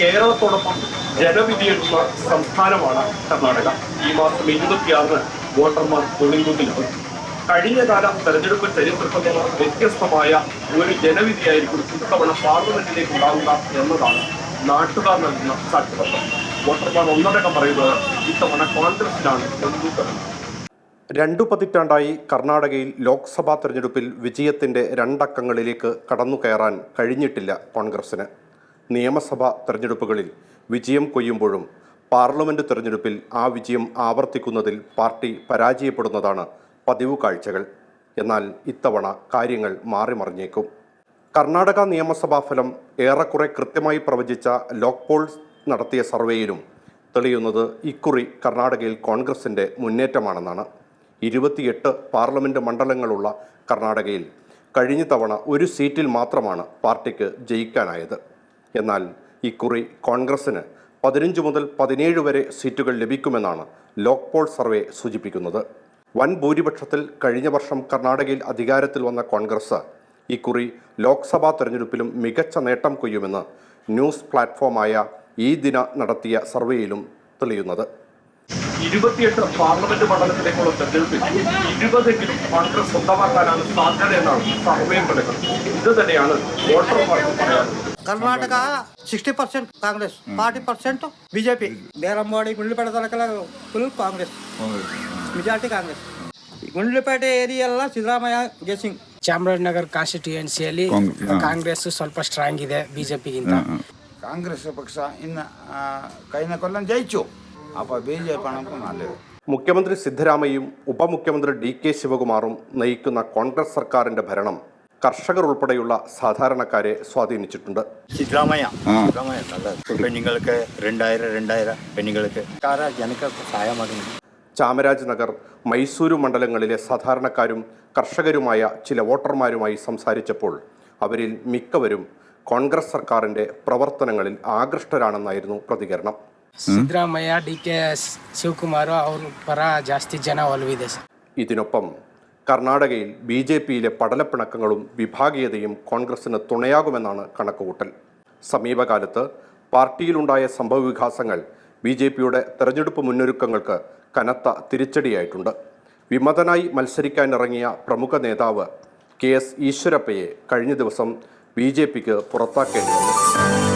കേരളത്തോടൊപ്പം ജനവിധിയുള്ള സംസ്ഥാനമാണ് കർണാടക. ഈ മാസം ഇരുപത്തിയാറിന് വോട്ടർമാർ പോളിംഗ് കഴിഞ്ഞകാല തെരഞ്ഞെടുപ്പ് ചരിത്രത്തിൽ നിന്ന് വ്യത്യസ്തമായ ഒരു ജനവിധിയായിരിക്കും ഇത്തവണ പാർലമെന്റിലേക്ക് ഉണ്ടാവുക എന്നതാണ് നാട്ടുകാർ നൽകുന്ന സാക്ഷ്യപത്രം. വോട്ടർമാർ ഒന്നടക്കം പറയുന്നത് ഇത്തവണ കോൺഗ്രസിനാണ് മുൻതൂക്കം രണ്ടു പതിറ്റാണ്ടായി കർണാടകയിൽ ലോക്സഭാ തെരഞ്ഞെടുപ്പിൽ വിജയത്തിന്റെ രണ്ടക്കങ്ങളിലേക്ക് കടന്നു കയറാൻ കഴിഞ്ഞിട്ടില്ല കോൺഗ്രസിന്. നിയമസഭാ തെരഞ്ഞെടുപ്പുകളിൽ വിജയം കൊയ്യുമ്പോഴും പാർലമെന്റ് തെരഞ്ഞെടുപ്പിൽ ആ വിജയം ആവർത്തിക്കുന്നതിൽ പാർട്ടി പരാജയപ്പെടുന്നതാണ് പതിവ് കാഴ്ചകൾ. എന്നാൽ ഇത്തവണ കാര്യങ്ങൾ മാറിമറിഞ്ഞേക്കും. കർണാടക നിയമസഭാ ഫലം ഏറെക്കുറെ കൃത്യമായി പ്രവചിച്ച ലോക്പോൾ നടത്തിയ സർവേയിലും തെളിയുന്നത് ഇക്കുറി കർണാടകയിൽ കോൺഗ്രസിന്റെ മുന്നേറ്റമാണെന്നാണ്. ഇരുപത്തിയെട്ട് പാർലമെന്റ് മണ്ഡലങ്ങളുള്ള കർണാടകയിൽ കഴിഞ്ഞ തവണ ഒരു സീറ്റിൽ മാത്രമാണ് പാർട്ടിക്ക് ജയിക്കാനായത്. എന്നാൽ ഇക്കുറി കോൺഗ്രസിന് പതിനഞ്ച് മുതൽ പതിനേഴ് വരെ സീറ്റുകൾ ലഭിക്കുമെന്നാണ് ലോക്പോൾ സർവേ സൂചിപ്പിക്കുന്നത്. വൻ ഭൂരിപക്ഷത്തിൽ കഴിഞ്ഞ വർഷം കർണാടകയിൽ അധികാരത്തിൽ വന്ന കോൺഗ്രസ് ഇക്കുറി ലോക്സഭാ തെരഞ്ഞെടുപ്പിലും മികച്ച നേട്ടം കൊയ്യുമെന്ന് ന്യൂസ് പ്ലാറ്റ്ഫോമായ ഈ ദിന നടത്തിയ സർവേയിലും തെളിയുന്നത്. ഇരുപത്തിയെട്ട് പാർലമെന്റ് മണ്ഡലത്തിലേക്കുള്ള തെരഞ്ഞെടുപ്പിൽ ഇരുപതെങ്കിലും കോൺഗ്രസ് സ്വന്തമാക്കാനാണ് സാധ്യത എന്നാണ് സർവേ പറയുന്നത് ഇത് തന്നെയാണ് വോട്ടർമാർക്ക് പറയാനുള്ളത്. Karnataka sixty percent Congress forty percent BJP Berambadi Gundlupete ತಾಲೂಕಲ್ಲ full Congress majority Congress ಈ ಗುಂಡ್ಲುಪೇಟೆ ಏರಿಯಾ ಎಲ್ಲ ಸಿದ್ದರಾಮಯ್ಯ ಗೆಸಿಂಗ್ ಚಾಮರಾಜನಗರ ಕಾನ್ಸ್ಟಿಟ್ಯೂಯೆನ್ಸಿಯಲ್ಲಿ ಕಾಂಗ್- ಹಾ. ಕಾಂಗ್ರೆಸ್ ಸ್ವಲ್ಪ ಸ್ಟ್ರಾಂಗ್ ಇದೆ ಬಿಜೆಪಿಗಿಂತ ಕಾಂಗ್ರೆಸ್ ಪಕ್ಷ ಇನ್ನು ಆ, കഴിഞ്ഞ കൊല്ലം ജയിച്ചു അപ്പോൾ ബി ജെ പി ആണ് ഇപ്പോൾ നല്ലത് മുഖ്യമന്ത്രി സിദ്ധരാമയ്യയും ഉപമുഖ്യമന്ത്രി ഡി കെ ശിവകുമാറും നയിക്കുന്ന കോൺഗ്രസ് സർക്കാരിന്റെ ഭരണം കർഷകർ ഉൾപ്പെടെയുള്ള സാധാരണക്കാരെ സ്വാധീനിച്ചിട്ടുണ്ട് സിദ്ധരാമയ്യ ആ. സിദ്ധരാമയ്യ നല്ലത് പെണ്ണുങ്ങൾക്ക് രണ്ടായിരം രണ്ടായിരം പെണ്ണുങ്ങൾക്ക് കാരണം ജനങ്ങൾക്ക് സഹായമാകുന്നു ചാമരാജ് നഗർ മൈസൂരു മണ്ഡലങ്ങളിലെ സാധാരണക്കാരും കർഷകരുമായ ചില വോട്ടർമാരുമായി സംസാരിച്ചപ്പോൾ അവരിൽ മിക്കവരും കോൺഗ്രസ് സർക്കാരിന്റെ പ്രവർത്തനങ്ങളിൽ ആകൃഷ്ടരാണെന്നായിരുന്നു പ്രതികരണം ಸಿದ್ದರಾಮಯ್ಯ ಡಿ ಕೆ ಶಿವಕುಮಾರ್ ಅವ್ರ ಪರ ಜಾಸ್ತಿ ಜನ ಒಲವಿದೆ ಸರ್ ഇതിനൊപ്പം കർണാടകയിൽ ബി ജെ പിയിലെ പടലപ്പിണക്കങ്ങളും വിഭാഗീയതയും കോൺഗ്രസിന് തുണയാകുമെന്നാണ് കണക്കുകൂട്ടൽ. സമീപകാലത്ത് പാർട്ടിയിലുണ്ടായ സംഭവവികാസങ്ങൾ ബി ജെ പിയുടെ തെരഞ്ഞെടുപ്പ് മുന്നൊരുക്കങ്ങൾക്ക് കനത്ത തിരിച്ചടിയായിട്ടുണ്ട്. വിമതനായി മത്സരിക്കാനിറങ്ങിയ പ്രമുഖ നേതാവ് കെ എസ് ഈശ്വരപ്പയെ കഴിഞ്ഞ ദിവസം ബി ജെ പിക്ക് പുറത്താക്കേണ്ടി വന്നു.